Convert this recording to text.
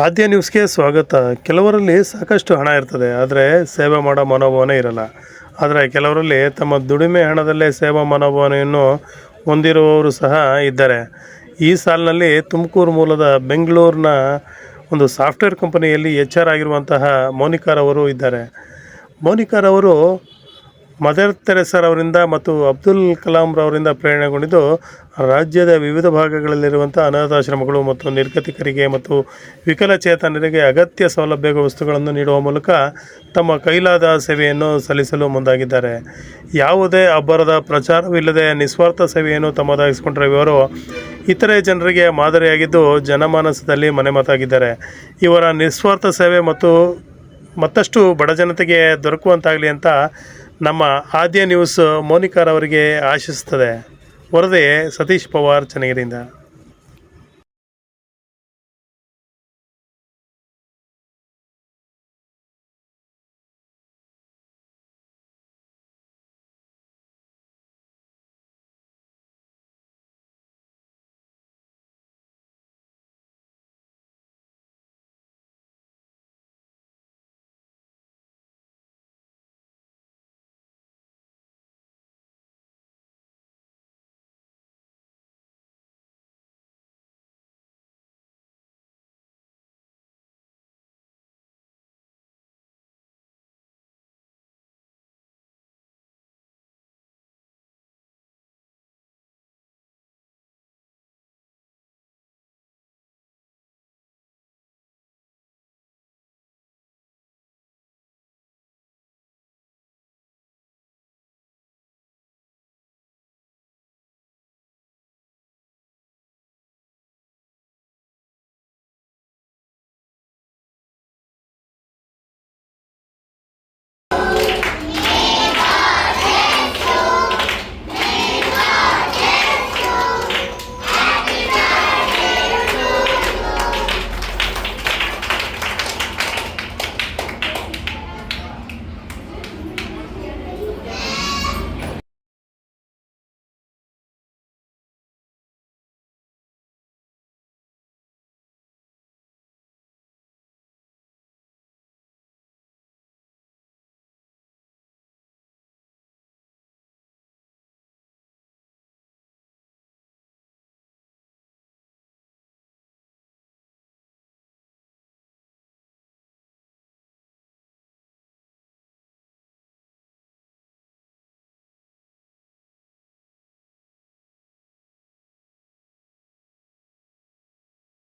ಆದ್ಯ ನ್ಯೂಸ್ಗೆ ಸ್ವಾಗತ. ಕೆಲವರಲ್ಲಿ ಸಾಕಷ್ಟು ಹಣ ಇರ್ತದೆ, ಆದರೆ ಸೇವೆ ಮಾಡೋ ಮನೋಭಾವನೆ ಇರಲ್ಲ. ಆದರೆ ಕೆಲವರಲ್ಲಿ ತಮ್ಮ ದುಡಿಮೆ ಹಣದಲ್ಲೇ ಸೇವಾ ಮನೋಭಾವನೆಯನ್ನು ಹೊಂದಿರುವವರು ಸಹ ಇದ್ದಾರೆ. ಈ ಸಾಲಿನಲ್ಲಿ ತುಮಕೂರು ಮೂಲದ ಬೆಂಗಳೂರಿನ ಒಂದು ಸಾಫ್ಟ್ವೇರ್ ಕಂಪನಿಯಲ್ಲಿ ಎಚ್ ಆರ್ ಆಗಿರುವಂತಹ ಮೋನಿಕಾರವರು ಇದ್ದಾರೆ. ಮೋನಿಕಾರವರು ಮದರ್ ತೆರೆಸರವರಿಂದ ಮತ್ತು ಅಬ್ದುಲ್ ಕಲಾಂ ರವರಿಂದ ಪ್ರೇರಣೆಗೊಂಡಿದ್ದು, ರಾಜ್ಯದ ವಿವಿಧ ಭಾಗಗಳಲ್ಲಿರುವಂಥ ಅನಾಥಾಶ್ರಮಗಳು ಮತ್ತು ನಿರ್ಗತಿಕರಿಗೆ ಮತ್ತು ವಿಕಲಚೇತನರಿಗೆ ಅಗತ್ಯ ಸೌಲಭ್ಯ ವಸ್ತುಗಳನ್ನು ನೀಡುವ ಮೂಲಕ ತಮ್ಮ ಕೈಲಾದ ಸೇವೆಯನ್ನು ಸಲ್ಲಿಸಲು ಮುಂದಾಗಿದ್ದಾರೆ. ಯಾವುದೇ ಅಬ್ಬರದ ಪ್ರಚಾರವಿಲ್ಲದೆ ನಿಸ್ವಾರ್ಥ ಸೇವೆಯನ್ನು ತಮ್ಮದಾಗಿಸಿಕೊಂಡಿರುವ ಇವರು ಇತರೆ ಜನರಿಗೆ ಮಾದರಿಯಾಗಿದ್ದು ಜನಮಾನಸದಲ್ಲಿ ಮನೆಮಾತಾಗಿದ್ದಾರೆ ಇವರ ನಿಸ್ವಾರ್ಥ ಸೇವೆ ಮತ್ತು ಮತ್ತಷ್ಟು ಬಡ ಜನತೆಗೆ ದೊರಕುವಂತಾಗಲಿ ಅಂತ ನಮ್ಮ ಆದ್ಯ ನ್ಯೂಸ್ ಮೋನಿಕಾರವರಿಗೆ ಆಶಿಸುತ್ತದೆ. ವರದಿ ಸತೀಶ್ ಪವಾರ್ ಚನ್ನಗಿರಿಯಿಂದ.